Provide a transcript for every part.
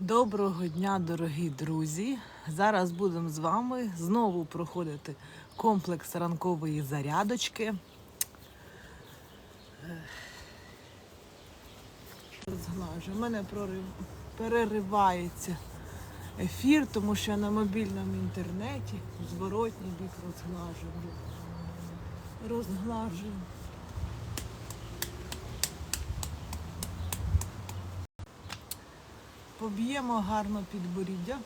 Доброго дня, дорогі друзі! Зараз будемо з вами знову проходити комплекс ранкової зарядочки. Розглажу. У мене прорив... переривається ефір, тому що я на мобільному інтернеті зворотній бік розглажую. Розглажую. Поб'ємо гарно підборіддя.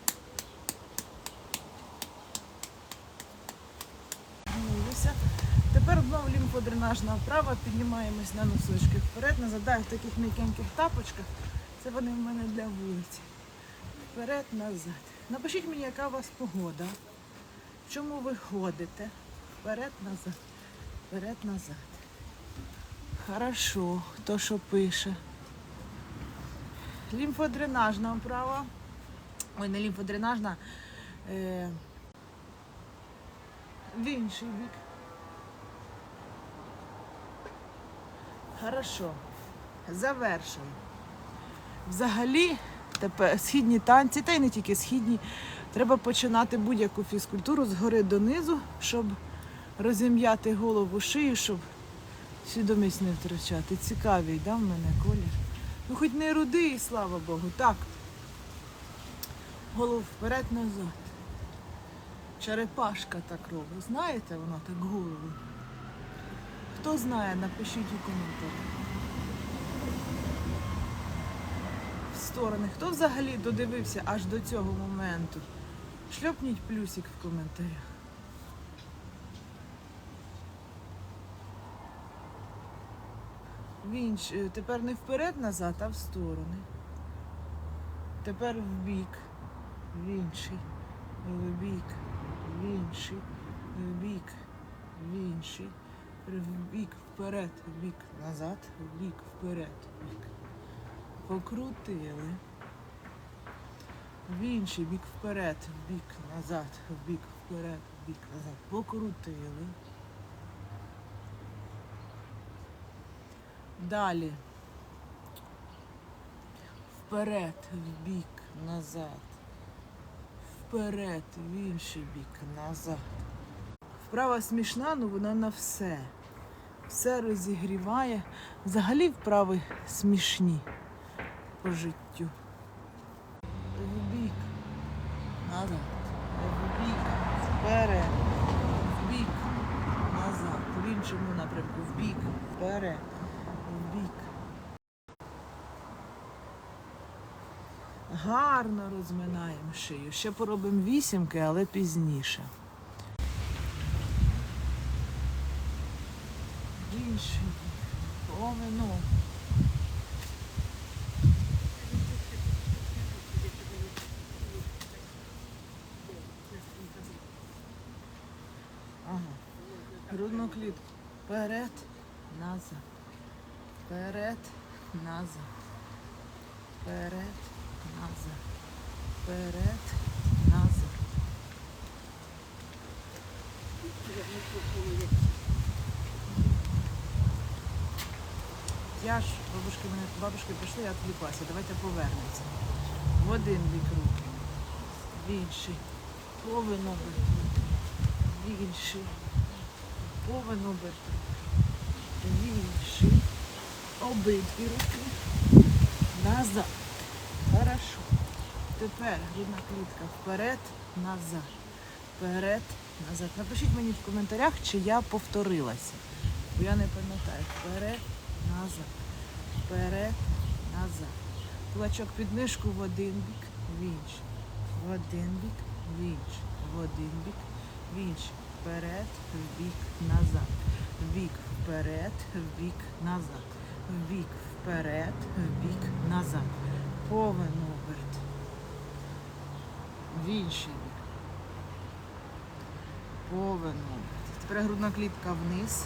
Дивимося. Тепер знову лімфодренажна вправа, піднімаємось на носочки вперед, назад, в таких м'якеньких тапочках. Це вони в мене для вулиці. Вперед, назад. Напишіть мені, яка у вас погода. В чому ви ходите? Вперед, назад. Вперед, назад. Хорошо, хто що пише. Лімфодренажна вправа. Ой, не лімфодренажна. Е, в інший бік. Хорошо. Завершуємо. Взагалі, тепер східні танці, та й не тільки східні, треба починати будь-яку фізкультуру згори донизу, щоб розім'яти голову, шию, щоб свідомість не втрачати. Цікавий, да, в мене колір. Ну, хоч не рудий, слава Богу. Так. Голову вперед назад. Черепашка так робить. Знаєте, вона так голову. Хто знає, напишіть у коментарях. В сторони. Хто взагалі додивився аж до цього моменту? Шльопніть плюсик в коментарях. В е, Тепер не вперед-назад, а в сторони. Тепер в бік, в інший, в бік, в інший, в бік, в інший, в бік вперед, в бік назад, в бік вперед, в бік. Покрутили. В інший бік вперед, в бік назад, в бік вперед, в бік назад. Покрутили. Далі. Вперед, в бік, назад. Вперед, в інший бік, назад. Вправа смішна, але вона на все. Все розігріває. Взагалі вправи смішні по життю. В бік, назад. В бік, вперед. В бік, назад. В іншому напрямку. В бік, вперед в бік. Гарно розминаємо шию. Ще поробимо вісімки, але пізніше. Інший. Помину. Ага. Грудну клітку. Вперед, назад. Вперед, назад. Вперед, назад. Вперед, назад. Я ж, бабушки мене бабушки прийшли, я відвлеклася. Давайте повернемося. В один бік руки. В інший. Повинно бути. В інший. Повинно бути. В обидві руки назад. Хорошо. Тепер грудна клітка вперед, назад. Вперед, назад. Напишіть мені в коментарях, чи я повторилася. Бо я не пам'ятаю. Вперед, назад. Вперед, назад. Кулачок під мишку в один бік, в інший. В один бік, в інший. В один бік, в інший. Вперед, в бік, назад. В бік, вперед, в бік, назад в бік вперед, в бік назад. Повен оберт. В інший бік. Повен оберт. Тепер грудна клітка вниз,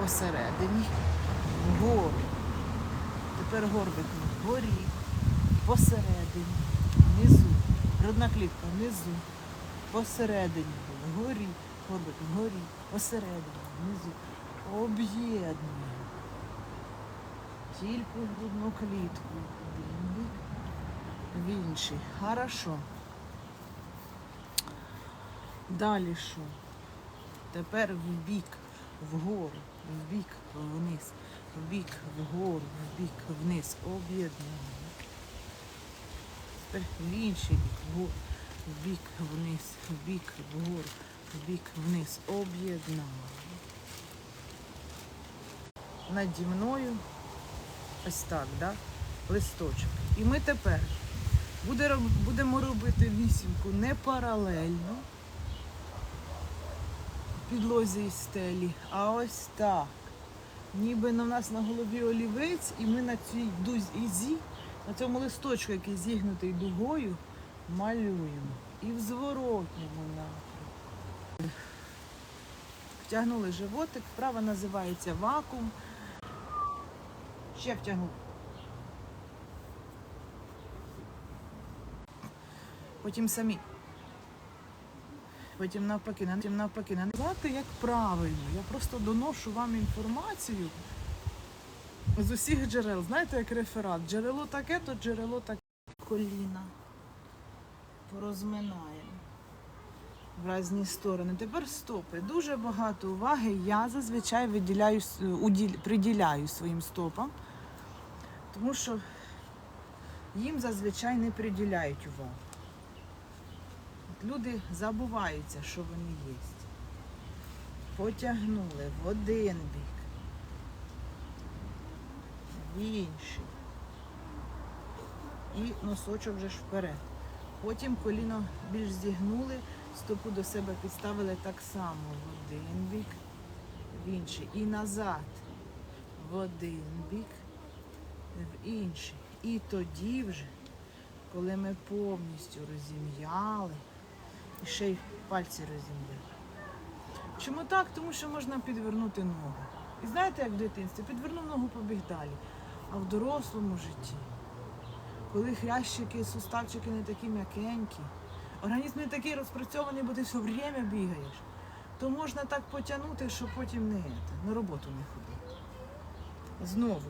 посередині, вгору. Тепер горбик вгорі, посередині, внизу. Грудна клітка внизу, посередині, вгорі, горбик вгорі, посередині, внизу. Об'єднуємо тільки грудну клітку. В інший. Хорошо. Далі що? Тепер в бік, вгору, в бік, вниз, в бік, вгору, в бік, вниз. Об'єднуємо. Тепер в інший бік, вгору, в бік, вниз, в бік, вгору, в бік, вниз. Об'єднали. Наді мною ось так, да? листочок. І ми тепер будемо робити вісімку не паралельно підлозі і стелі, а ось так. Ніби на нас на голові олівець, і ми на цій дузі, на цьому листочку, який зігнутий дугою, малюємо. І в зворотньому напрямку. Втягнули животик, вправа називається вакуум. Ще втягнув. Потім самі. Потім навпаки, на- потім навпаки. Не знати, як правильно. Я просто доношу вам інформацію з усіх джерел. Знаєте, як реферат. Джерело таке, то джерело таке. Коліна. Порозминаємо в різні сторони. Тепер стопи. Дуже багато уваги я зазвичай виділяю, приділяю своїм стопам, тому що їм зазвичай не приділяють увагу. Люди забуваються, що вони є. Потягнули в один бік, в інший. І носочок вже ж вперед. Потім коліно більш зігнули, стопу до себе підставили так само в один бік, в інший. І назад в один бік, в інший. І тоді вже, коли ми повністю розім'яли, і ще й пальці розім'яли. Чому так? Тому що можна підвернути ногу. І знаєте, як в дитинстві, підвернув ногу, побіг далі. А в дорослому житті коли хрящики, суставчики не такі м'якенькі, організм не такий розпрацьований, бо ти все время бігаєш, то можна так потягнути, що потім не, на роботу не ходити. Знову